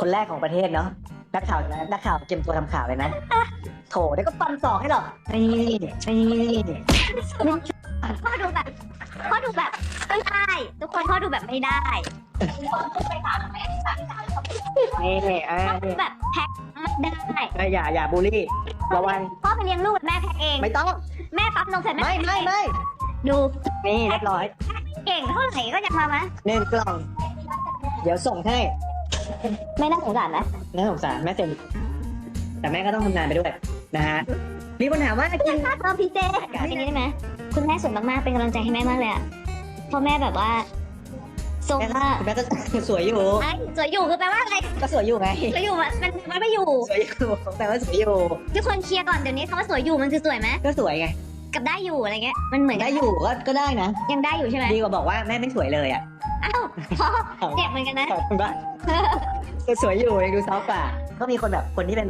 คนแรกของประเทศเนาะนักข่าวนะนักข่าวเตรียมตัวทำข่าวเลยนะ โถเดี๋ยวก็ฟันศอกให้หรอกนี่นี่พ่อดูแบบพ่อดูแบบไม่ได้ทุกคนพ่อดูแบบไม่ได้นี่อ่าพ่อดูนี่แบบแพ็คไม่ได้เอ้ยอย่าอย่าบูลลี่ระวังพ่อไปเลี้ยงลูกแม่แพ็คเอง ไม่ต้อง แม่ปั๊บนมเสร็จแม่ไม่ไม่ไม่ดูนี่เรียบร้อย เก่งเท่าไหร่ก็ยังมาไหมหนึ่งกล่อง เดี๋ยวส่งให้ ไม่น่าสงสารนะน่าสงสารแม่เซ็นแต่แม่ก็ต้องทำงานไปด้วยนะฮะมีคนถามว่ากินค่าเพิ่มพิเศษทีนี้ได้ไหมคุณแม่สวยมากๆเป็นกำลังใจให้แม่มากเลยอะเพราะแม่แบบว่าทรงแม่ก็ว่าแม่ก็สวยอยู่ไอ้สวยอยู่คือแปลว่าอะไรก็สวยอยู่ไงสวยอยู่มันมันมันไม่อยู่สวยอยู่แต่ว่าสวยอยู่ทุกคนเคลียร์ก่อนเดี๋ยวนี้คำว่าสวยอยู่มันคือสวยไหมก็สวยไงกับได้อยู่อะไรเงี้ยมันเหมือนกัได้นอยู่ก็ก็ได้นะยังได้อยู่ใช่ไหมดีกว่าบอกว่าแม่ไม่สวยเลยอะ อ้าวพ่อเจ็บเหมือนกันนะขอบคุณมากก็สวยอยู่ยังดูซอฟต์กว่าก็มีคนแบบคนที่เป็น